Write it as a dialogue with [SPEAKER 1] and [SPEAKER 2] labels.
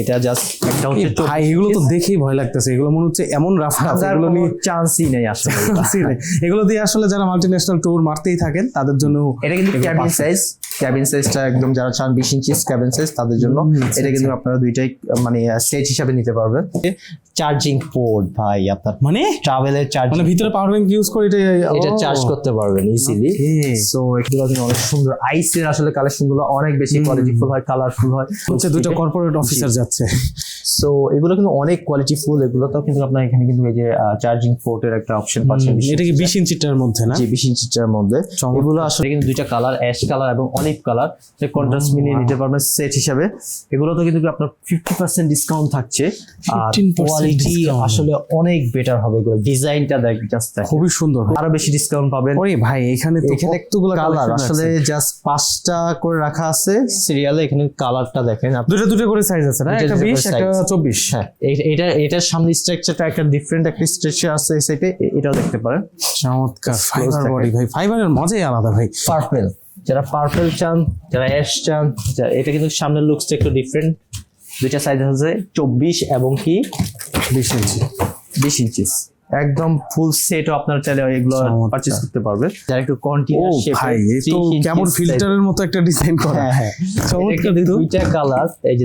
[SPEAKER 1] এটা জাস্ট একটা হচ্ছে
[SPEAKER 2] ভাই এগুলো তো দেখেই ভয় লাগতেছে। এগুলো মনে হচ্ছে এমন রাফ রাফ এগুলো নিয়ে
[SPEAKER 1] চান্সই নেই আসলে
[SPEAKER 2] এগুলো। দিয়ে আসলে যারা মাল্টিন্যাশনাল ট্যুর মারতেই থাকেন তাদের জন্য
[SPEAKER 1] এটা কিন্তু ক্যাবিন সাইজ ক্যাবিন সাইজটা একদম যারা চান বিশ ইঞ্চি ক্যাবিন সাইজ তাদের জন্য
[SPEAKER 2] আচ্ছা,
[SPEAKER 1] এটা কিন্তু আপনারা দুইটাই মানে সেট হিসাবে নিতে পারবেন। চার্জিং পোর্ট ভাই আপনার
[SPEAKER 2] মানে?
[SPEAKER 1] ট্রাভেলের চার্জ
[SPEAKER 2] মানে ভিতরে পাওয়ার ব্যাংক ইউজ করে এটা
[SPEAKER 1] এটা চার্জ করতে পারবেন ইজিলি. সো এগুলো কিন্তু অনেক সুন্দর। আইসের আসলে কালেকশনগুলো অনেক বেশি কোয়ালিটিফুল হয় কালারফুল হয়।
[SPEAKER 2] হচ্ছে দুটো কর্পোরেট অফিসার যাচ্ছে।
[SPEAKER 1] সো এগুলো কিন্তু অনেক কোয়ালিটিফুল এগুলো তো কিন্তু আপনার এখানে কিন্তু এই যে চার্জিং পোর্টের একটা অপশন পাচ্ছেন
[SPEAKER 2] এটা কি বিশ ইঞ্চিটার মধ্যে না?
[SPEAKER 1] জি বিশ ইঞ্চিটার মধ্যে। এগুলো আসলে কিন্তু দুইটা কালার অ্যাশ কালার এবং অলিভ কালার যে কন্ট্রাস্ট মিলিয়ে নিতে পারবেন সেট হিসাবে। এগুলো তো কিন্তু আপনার ফিফটি পার্সেন্ট ডিসকাউন্ট থাকছে। আর কোয়ালিটি আসলে অনেক বেটার হবে এগুলো। ডিজাইনটা দেখ জাস্ট
[SPEAKER 2] খুবই সুন্দর।
[SPEAKER 1] আরও বেশি ডিসকাউন্ট পাবেন।
[SPEAKER 2] ওরে ভাই এখানে তো
[SPEAKER 1] এখানে
[SPEAKER 2] কতগুলো
[SPEAKER 1] কালার আসলে জাস্ট পাঁচটা করে রাখা আছে। সিরিয়ালে এখানে কালারটা দেখেন। আপনি
[SPEAKER 2] দুটো দুটো করে সাইজ আছে না? একটা
[SPEAKER 1] দুটো
[SPEAKER 2] বিশ
[SPEAKER 1] করে
[SPEAKER 2] একটা
[SPEAKER 1] size।
[SPEAKER 2] চব্বিশ।
[SPEAKER 1] হ্যাঁ এটা এটার সামনে স্ট্রাকচারটা একটা ডিফারেন্ট একটা স্ট্রাকচার আছে এই সাইডে এটাও দেখতে পারেন।
[SPEAKER 2] চমৎকার ফাইবার বডি ভাই। ফাইবারের মজাই আলাদা ভাই।
[SPEAKER 1] পার্পেল যারা পার্পেল চান যারা অ্যাশ চান এটা কিন্তু সামনের লুকসটা একটু ডিফারেন্ট দুইটা সাইজ আছে চব্বিশ এবং কি?
[SPEAKER 2] বিশ ইঞ্চি।
[SPEAKER 1] বিশ ইঞ্চিস একদম ফুল সেটও আপনার চাইলে এগুলো। পারচেজ করতে পারবে যারা একটু
[SPEAKER 2] ও
[SPEAKER 1] কন্টিনিউয়াস
[SPEAKER 2] ভাই এ তো কেমন ফিল্টারের মতো একটা ডিজাইন করা।
[SPEAKER 1] হ্যাঁ হ্যাঁ। দুইটা কালার এই